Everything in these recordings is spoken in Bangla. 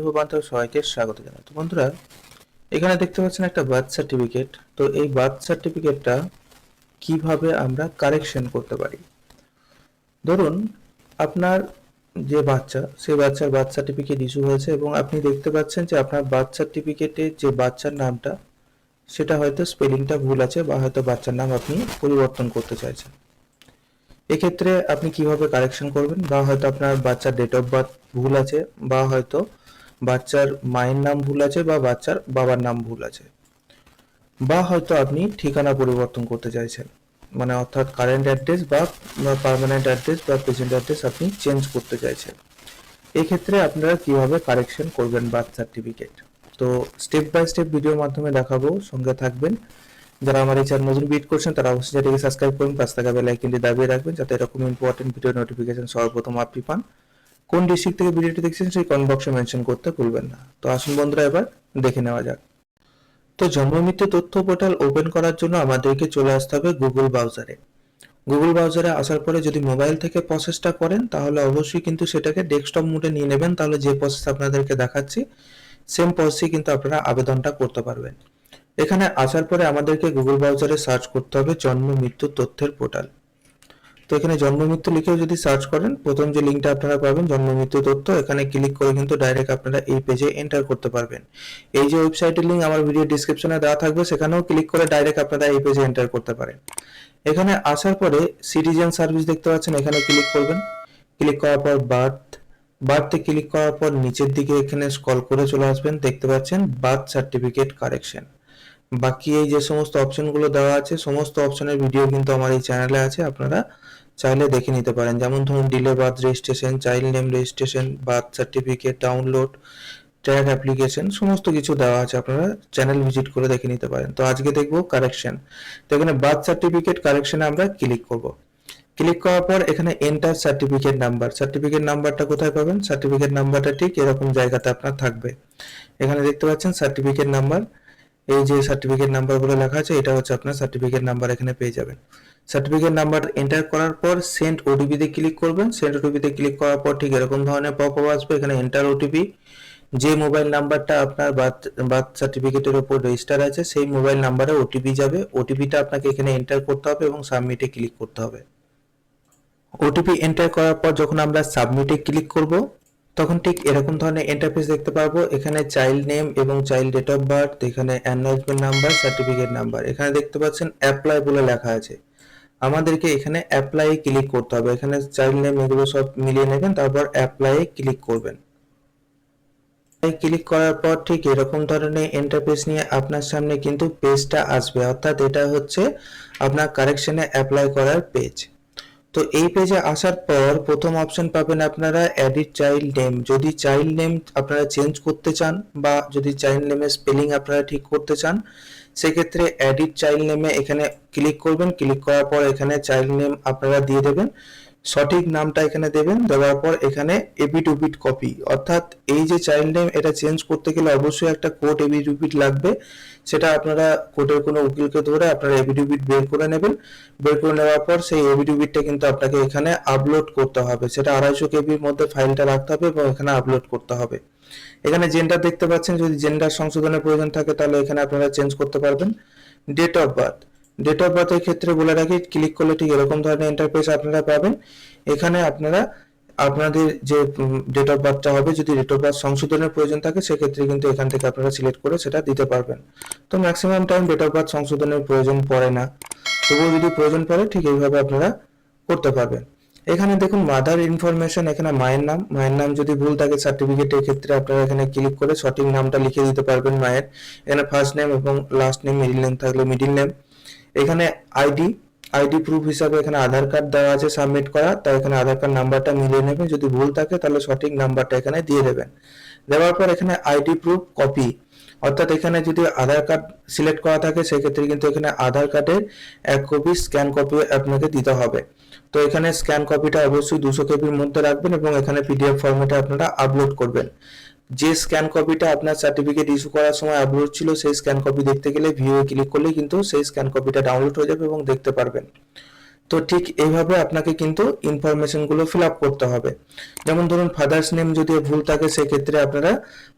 বন্ধু বান্ধব সবাইকে স্বাগত জানাই। তো বন্ধুরা, এখানে দেখতে পাচ্ছেন একটা বার্থ সার্টিফিকেট তো এই বার্থ সার্টিফিকেটটা কীভাবে আমরা কারেকশন করতে পারি? ধরুন, আপনার যে বাচ্চা, সেই বাচ্চার বার্থ সার্টিফিকেট ইস্যু হয়েছে এবং আপনি দেখতে পাচ্ছেন যে আপনার বার্থ সার্টিফিকেটে যে বাচ্চার নামটা, সেটা হয়তো স্পেলিংটা ভুল আছে বা হয়তো বাচ্চার নাম আপনি পরিবর্তন করতে চাইছেন। এক্ষেত্রে আপনি কীভাবে কারেকশন করবেন বা হয়তো আপনার বাচ্চার ডেট অফ বার্থ ভুল আছে বা হয়তো বাচ্চার মায়ের নাম ভুল আছে বা বাচ্চার বাবার নাম ভুল আছে। বা হয়তো আপনি ঠিকানা পরিবর্তন করতে চাইছেন। মানে অর্থাৎ কারেন্ট অ্যাড্রেস বা পার্মানেন্ট অ্যাড্রেস বা প্রেজেন্ট অ্যাড্রেস আপনি চেঞ্জ করতে চাইছেন। এক্ষেত্রে আপনারা কীভাবে কারেকশন করবেন বার্থ সার্টিফিকেট তো স্টেপ বাই স্টেপ ভিডিওর মাধ্যমে দেখাবো, সঙ্গে থাকবেন। যারা আমার এই চ্যানেল নতুন ভিজিট করছেন, তারা অবশ্যই চ্যানেলকে সাবস্ক্রাইব করুন পাঁচ টাকা বেল আইকনটি দাবিয়ে রাখবেন, যাতে এরকম ইম্পর্টেন্ট ভিডিও নোটিফিকেশন সর্বপ্রথম আপনি পান। কোন ডিস্ট্রিক্ট থেকে ভিডিওটি দেখছেন সেই কমেন্ট বক্সে মেনশন করতে ভুলবেন না। তো আসুন বন্ধুরা এবার দেখে নেওয়া যাক। তো জন্মমৃত্যু তথ্য পোর্টাল ওপেন করার জন্য আমাদেরকে চলে আসতে হবে গুগল ব্রাউজারে গুগল ব্রাউজারে আসার পরে যদি মোবাইল থেকে প্রসেসটা করেন, তাহলে অবশ্যই কিন্তু সেটাকে ডেস্কটপ মোডে নিয়ে নেবেন। তাহলে যে প্রসেস আপনাদেরকে দেখাচ্ছি সেম প্রসেসে কিন্তু আপনারা আবেদনটা করতে পারবেন। এখানে আসার পরে আমাদেরকে গুগল ব্রাউজারে সার্চ করতে হবে জন্ম মৃত্যু তথ্যের পোর্টাল তো এখানে জন্ম মৃত্যু লিখেও যদি সার্চ করেন, প্রথম যে লিঙ্কটা আপনারা পাবেন জন্ম মৃত্যু তথ্য, এখানে ক্লিক করে কিন্তু ডাইরেক্ট আপনারা এই পেজে এন্টার করতে পারবেন। এই যে ওয়েবসাইটের লিঙ্ক আমার ভিডিও ডিসক্রিপশনে দেওয়া থাকবে, সেখানেও ক্লিক করে ডাইরেক্ট আপনারা এই পেজে এন্টার করতে পারেন। এখানে আসার পরে সিটিজেন সার্ভিস দেখতে পাচ্ছেন, এখানে ক্লিক করবেন। ক্লিক করার পর বার্থ বার্থে ক্লিক করার পর নিচের দিকে এখানে স্ক্রল করে চলে আসবেন, দেখতে পাচ্ছেন বার্থ সার্টিফিকেট কারেকশন বাকি এই যে সমস্ত অপশনগুলো দেওয়া আছে, সমস্ত অপশনের ভিডিও কিন্তু আমার এই চ্যানেলে আছে, আপনারা চাইলে দেখে নিতে পারেন। যেমন ধরুন delay birth registration child name registration birth certificate download track application সমস্ত কিছু দেওয়া আছে আপনারা চ্যানেল ভিজিট করে দেখে নিতে পারেন। তো আজকে দেখব কারেকশন তো এখানে বার্থ সার্টিফিকেট কারেকশনে আমরা ক্লিক করব। ক্লিক করার পর এখানে এন্টার সার্টিফিকেট নাম্বার সার্টিফিকেট নাম্বারটা কোথায় পাবেন? সার্টিফিকেট নাম্বারটা ঠিক এরকম জায়গাতে আপনার থাকবে। এখানে দেখতে পাচ্ছেন সার্টিফিকেট নাম্বার এই যে সার্টিফিকেট নাম্বারগুলো লেখা আছে, এটা হচ্ছে আপনার সার্টিফিকেট নাম্বার এখানে পেয়ে যাবেন। সার্টিফিকেট নাম্বার এন্টার করার পর সেন্ড ওটিপিতে ক্লিক করবেন। সেন্ড ওটিপিতে ক্লিক করার পর ঠিক এরকম ধরনের পপ আসবে। এখানে এন্টার ওটিপি যে মোবাইল নাম্বারটা আপনার বার্থ বার্থ সার্টিফিকেটের উপর রেজিস্টার আছে, সেই মোবাইল নাম্বারে ওটিপি যাবে। ওটিপিটা আপনাকে এখানে এন্টার করতে হবে এবং সাবমিটে ক্লিক করতে হবে। ওটিপি এন্টার করার পর যখন আমরা সাবমিটে ক্লিক করব, তখন ঠিক এরকম ধরনের ইন্টারফেস দেখতে পারব। এখানে চাইল্ড নেম এবং চাইল্ড ডেট অফ বার্থ এখানে অ্যানাউন্সমেন্ট নাম্বার সার্টিফিকেট নাম্বার এখানে দেখতে পাচ্ছেন অ্যাপ্লাই বলে লেখা আছে। আমাদেরকে এখানে অ্যাপ্লাই ক্লিক করতে হবে। এখানে চাইল্ড নেম এগুলো সব মিলিয়ে নেবেন, তারপর অ্যাপ্লাই ক্লিক করবেন। ক্লিক করার পর ঠিক এরকম ধরনের ইন্টারফেস নিয়ে আপনার সামনে কিন্তু পেজটা আসবে। অর্থাৎ এটা হচ্ছে আপনার কারেকশনে অ্যাপ্লাই করার পেজ তো এই পেজে আসার পর প্রথম অপশন পাবেন আপনারা এডিট চাইল্ড নেম যদি চাইল্ড নেম আপনারা চেঞ্জ করতে চান বা যদি চাইল্ড নেমের স্পেলিং আপনারা ঠিক করতে চান সেক্ষেত্রে এডিট চাইল্ড নেমে এখানে ক্লিক করবেন। ক্লিক করার পর এখানে চাইল্ড নেম আপনারা দিয়ে দেবেন। সঠিক নামটা এখানে দেবেন। দেওয়ার পর এখানে এবিডুবিট কপি অর্থাৎ এই যে চাইল্ড নেম এটা চেঞ্জ করতে গেলে অবশ্যই একটা কোড এবিডুবিট লাগবে। সেটা আপনারা কোর্টের কোনো উকিলকে ধরে আপনারা এবিডুবিট বের করে নেবেন। বের করে নেওয়ার পর সেই এবিডুবিটটা কিন্তু আপনাকে এখানে আপলোড করতে হবে। সেটা আড়াইশো কেবির মধ্যে ফাইলটা রাখতে হবে এবং এখানে আপলোড করতে হবে। এখানে জেন্ডার দেখতে পাচ্ছেন, যদি জেন্ডার সংশোধনের প্রয়োজন থাকে তাহলে এখানে আপনারা চেঞ্জ করতে পারবেন। Date of birth date of বার্থের ক্ষেত্রে বলে রাখি ক্লিক করলে ঠিক এরকম ধরনের ইন্টারফেস আপনারা পাবেন। এখানে আপনারা, আপনাদের যে ডেট অফ বার্থটা হবে, যদি ডেট অফ বার্থ সংশোধনের প্রয়োজন থাকে, সেক্ষেত্রে কিন্তু এখান থেকে আপনারা সিলেক্ট করে সেটা দিতে পারবেন। তো maximum time date of birth সংশোধনের প্রয়োজন পড়ে না। তবুও যদি প্রয়োজন পড়ে, ঠিক এইভাবে আপনারা করতে পারবেন। এখানে দেখুন মাদার ইনফরমেশন এখানে মায়ের নাম। মায়ের নাম যদি ভুল থাকে সার্টিফিকেটের ক্ষেত্রে আপনারা এখানে ক্লিক করে সঠিক নামটা লিখে দিতে পারবেন মায়ের। এখানে ফার্স্ট নেম এবং লাস্ট নেম মিডিল নেম থাকলে মিডিল নেম এখানে আইডি আইডি প্রুফ হিসাবে এখানে আধার কার্ড দেওয়া আছে সাবমিট করা। তাই এখানে আধার কার্ড নাম্বারটা মিলিয়ে নেবেন। যদি ভুল থাকে তাহলে সঠিক নাম্বারটা এখানে দিয়ে দেবেন। দেওয়ার পর এখানে আইডি প্রুফ কপি অর্থাৎ এখানে যদি আধার কার্ড সিলেক্ট করা থাকে, সেক্ষেত্রে কিন্তু এখানে আধার কার্ডের এক কপি স্ক্যান কপি আপনাকে দিতে হবে। তো এখানে স্ক্যান কপিটা অবশ্যই দুশো কেবির মধ্যে রাখবেন এবং এখানে পিডিএফ ফরম্যাটে আপনারা আপলোড করবেন। যে স্ক্যান কপিটা আপনার সার্টিফিকেট ইস্যু করার সময় আপলোড ছিল, সেই স্ক্যান কপি দেখতে গেলে ভিউ ক্লিক করলে কিন্তু সেই স্ক্যান কপিটা ডাউনলোড হয়ে যাবে এবং দেখতে পারবেন। তো ঠিক এইভাবে আপনাকে কিন্তু ইনফরমেশনগুলো ফিল আপ করতে হবে। যেমন ধরুন ফাদার্স নেম যদি ভুল থাকে, সেক্ষেত্রে আপনারা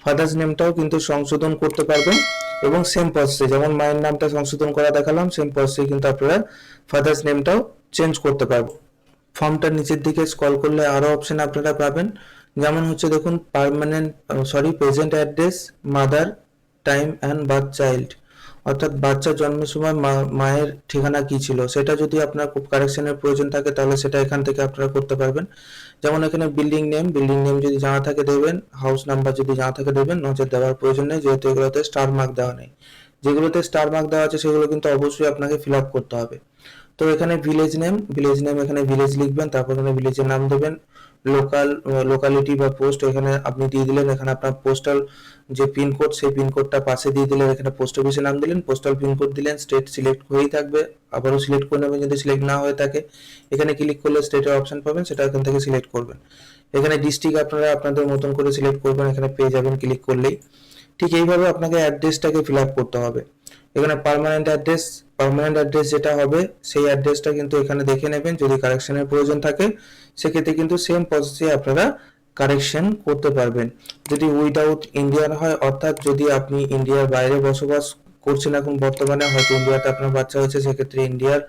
ফাদার্স নেমটাও কিন্তু সংশোধন করতে পারবেন। এবং সেম প্রসেসে যেমন মায়ের নামটা সংশোধন করা দেখালাম সেম প্রসেসে কিন্তু আপনারা ফাদার্স নেমটাও চেঞ্জ করতে পারব। ফর্মটার নিচের দিকে স্ক্রল করলে আরও অপশন আপনারা পাবেন। যেমন হচ্ছে দেখুন permanent sorry present address mother time and birth child অর্থাৎ বাচ্চা জন্মের সময় মায়ের ঠিকানা কি ছিল? সেটা যদি আপনার খুব কারেকশনের প্রয়োজন থাকে, তাহলে সেটা এখান থেকে আপনারা করতে পারবেন। যেমন এখানে বিল্ডিং নেম বিল্ডিং নেম যদি জানা থাকে দেবেন হাউস নাম্বার যদি জানা থাকে দেবেন নজর দেওয়ার প্রয়োজন নেই, যেহেতু এগুলোতে স্টার মার্ক দেওয়া নেই। যেগুলোতে স্টার মার্ক দেওয়া আছে, সেগুলো কিন্তু অবশ্যই আপনাকে ফিল আপ করতে হবে। তো এখানে ভিলেজ নেম ভিলেজ নেম এখানে ভিলেজ লিখবেন, তারপর এখানে ভিলেজের নাম দেবেন লোকাল লোকালিটি বা পোস্ট এখানে আপনি দিয়ে দিলেন, এখানে আপনার পোস্টাল যে পিনকোড সেই পিনকোডটা পাশে দিয়ে দিলেন, এখানে পোস্ট অফিসে নাম দিলেন পোস্টাল পিনকোড দিলেন স্টেট সিলেক্ট হয়েই থাকবে, আবারও সিলেক্ট করে নেবেন যদি সিলেক্ট না হয়ে থাকে। এখানে ক্লিক করলে স্টেটের অপশন পাবেন, সেটা এখান থেকে সিলেক্ট করবেন। এখানে ডিস্ট্রিক্ট আপনারা আপনাদের মতন করে সিলেক্ট করবেন, এখানে পেয়ে যাবেন ক্লিক করলেই। ঠিক এইভাবে আপনাকে অ্যাড্রেসটাকে ফিল আপ করতে হবে। এখানে পারমানেন্ট অ্যাড্রেস পারমানেন্ট অ্যাড্রেস যেটা হবে, সেই অ্যাড্রেসটা কিন্তু এখানে দেখে নেবেন, যদি কারেকশনের প্রয়োজন থাকে, সেক্ষেত্রে কিন্তু সেম প্রসেসে আপনারা কারেকশন করতে পারবেন। যদি উইদাউট ইন্ডিয়ান হয়, অর্থাৎ যদি আপনি ইন্ডিয়ার বাইরে বসবাস করছেন এখন বর্তমানে, হয়তো ইন্ডিয়াতে আপনার বাচ্চা হয়েছে সেক্ষেত্রে ইন্ডিয়ার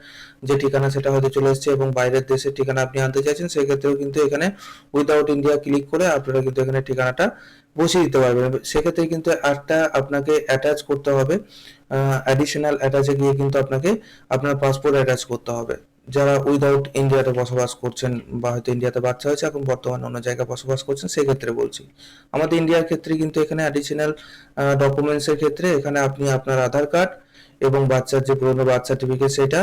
যে ঠিকানা সেটা হয়তো চলে এসেছে এবং বাইরের দেশের ঠিকানা আপনি আনতে চাইছেন, সেক্ষেত্রেও কিন্তু এখানে উইদাউট ইন্ডিয়া ক্লিক করে আপনারা কিন্তু এখানে ঠিকানাটা বসিয়ে দিতে পারবেন। সেক্ষেত্রে কিন্তু একটা আপনাকে অ্যাটাচ করতে হবে অ্যাডিশনাল অ্যাটাচে গিয়ে কিন্তু আপনাকে আপনার পাসপোর্ট অ্যাটাচ করতে হবে। যারা উইদাউট ইন্ডিয়াতে বসবাস করছেন বা হয়তো ইন্ডিয়াতে বাচ্চা হয়েছে, এখন বর্তমানে অন্য জায়গায় বসবাস করছেন, সেক্ষেত্রে বলছি। আমাদের ইন্ডিয়ার ক্ষেত্রে কিন্তু এখানে অ্যাডিশনাল ডকুমেন্টসের ক্ষেত্রে এখানে আপনি আপনার আধার কার্ড এবং বাচ্চার যে পুরনো বার্থ সার্টিফিকেট সেটা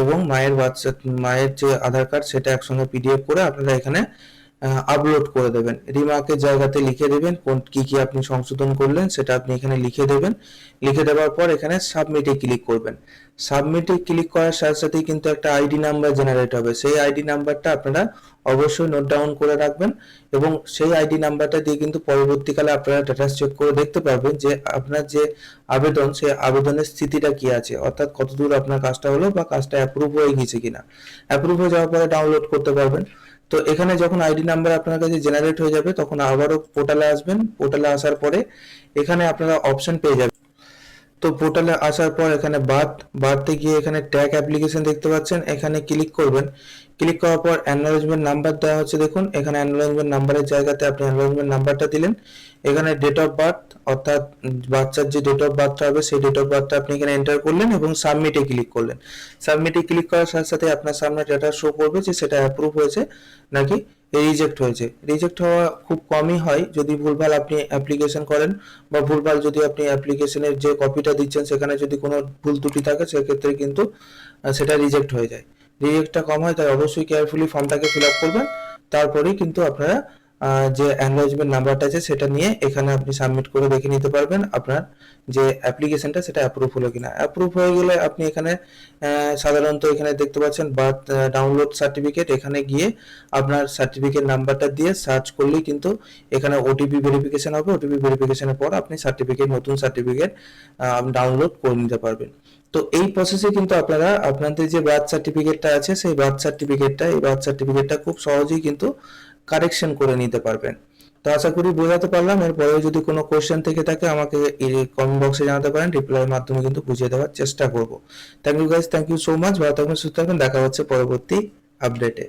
এবং মায়ের বাচ্চা, মায়ের যে আধার কার্ড সেটা একসঙ্গে পিডিএফ করে আপনারা এখানে আপলোড করে দেবেন। রিমার্কের জায়গাতে লিখে দেবেন কোন কি কি আপনি সংশোধন করলেন, সেটা আপনি এখানে লিখে দেবেন। লিখে দেওয়ার পর এখানে সাবমিটে ক্লিক করবেন। সাবমিটে ক্লিক করার সাথে সাথেই কিন্তু একটা আইডি নাম্বার জেনারেট হবে। সেই আইডি নাম্বারটা আপনারা অবশ্যই নোট ডাউন করে রাখবেন এবং সেই আইডি নাম্বারটা দিয়ে কিন্তু পরবর্তীকালে আপনারা স্ট্যাটাস চেক করে দেখতে পারবেন যে আপনার যে আবেদন, সেই আবেদনের স্থিতিটা কি আছে, অর্থাৎ কতদূর আপনার কাজটা হলো বা কাজটা অ্যাপ্রুভ হয়ে গেছে কিনা। অ্যাপ্রুভ হয়ে যাওয়ার পরে ডাউনলোড করতে পারবেন। তো এখানে যখন আইডি নাম্বার আপনার কাছে জেনারেট হয়ে যাবে, তখন আবারও পোর্টালে আসবেন। পোর্টালে আসার পরে এখানে আপনারা অপশন পেয়ে যাবেন। তো পোর্টালে আসার পর এখানে বাথ বাথে গিয়ে এখানে ট্যাগ অ্যাপ্লিকেশন দেখতে পাচ্ছেন। এখানে ক্লিক করবেন। ক্লিক করার পর অ্যানোলেজমেন্ট নাম্বার দেওয়া হচ্ছে। দেখুন, এখানে অ্যানোলেজমেন্ট নাম্বারের জায়গাতে আপনি অ্যানোলেজমেন্ট নাম্বারটা দিলেন। এখানে ডেট অফ বার্থ অর্থাৎ বাচ্চার যে ডেট অফ বার্থটা হবে, সেই ডেট অফ বার্থটা আপনি এখানে এন্টার করলেন এবং সাবমিটে ক্লিক করলেন। সাবমিটে ক্লিক করার সাথে সাথে আপনার সামনে ডেটা শো করবে যে সেটা অ্যাপ্রুভ হয়েছে নাকি রিজেক্ট হয়েছে। রিজেক্ট হওয়া খুব কমই হয় যদি ভুলভাল আপনি অ্যাপ্লিকেশন করেন বা ভুলভাল যদি আপনি অ্যাপ্লিকেশনের যে কপিটা দিচ্ছেন সেখানে যদি কোনো ভুল ত্রুটি থাকে সেক্ষেত্রে কিন্তু সেটা রিজেক্ট হয়ে যায়। রিজেক্টটা কম হয় তাই অবশ্যই কেয়ারফুলি ফর্মটাকে ফিল আপ করবেন। তারপরেই কিন্তু আপনারা যে অ্যানোলেজমেন্ট নাম্বারটা আছে, সেটা নিয়ে এখানে আপনি সাবমিট করে দেখে নিতে পারবেন আপনার যে অ্যাপ্লিকেশনটা সেটা অ্যাপ্রুভ হলো কিনা। অ্যাপ্রুভ হয়ে গেলে আপনি এখানে সাধারণত এখানে দেখতে পাচ্ছেন বার্থ ডাউনলোড সার্টিফিকেট এখানে গিয়ে আপনার সার্টিফিকেট নাম্বারটা দিয়ে সার্চ করলেই কিন্তু এখানে ওটিপি ভেরিফিকেশন হবে। ওটিপি ভেরিফিকেশনের পর আপনি সার্টিফিকেট নতুন সার্টিফিকেট ডাউনলোড করে নিতে পারবেন। তো এই প্রসেসে কিন্তু আপনারা আপনাদের যে বার্থ সার্টিফিকেটটা আছে, সেই বার্থ সার্টিফিকেটটা এই বার্থ সার্টিফিকেটটা খুব সহজেই কিন্তু কারেকশন করে নিতে পারবেন। তো আশা করি বোঝাতে পারলাম। এরপরেও যদি কোনো কোয়েশ্চেন থেকে থাকে, আমাকে কমেন্ট বক্সে জানাতে পারেন। রিপ্লাইয়ের মাধ্যমে কিন্তু বুঝিয়ে দেওয়ার চেষ্টা করব। Thank you guys thank you so much ভালো থাকবেন, সুস্থ থাকবেন। দেখা হচ্ছে পরবর্তী আপডেটে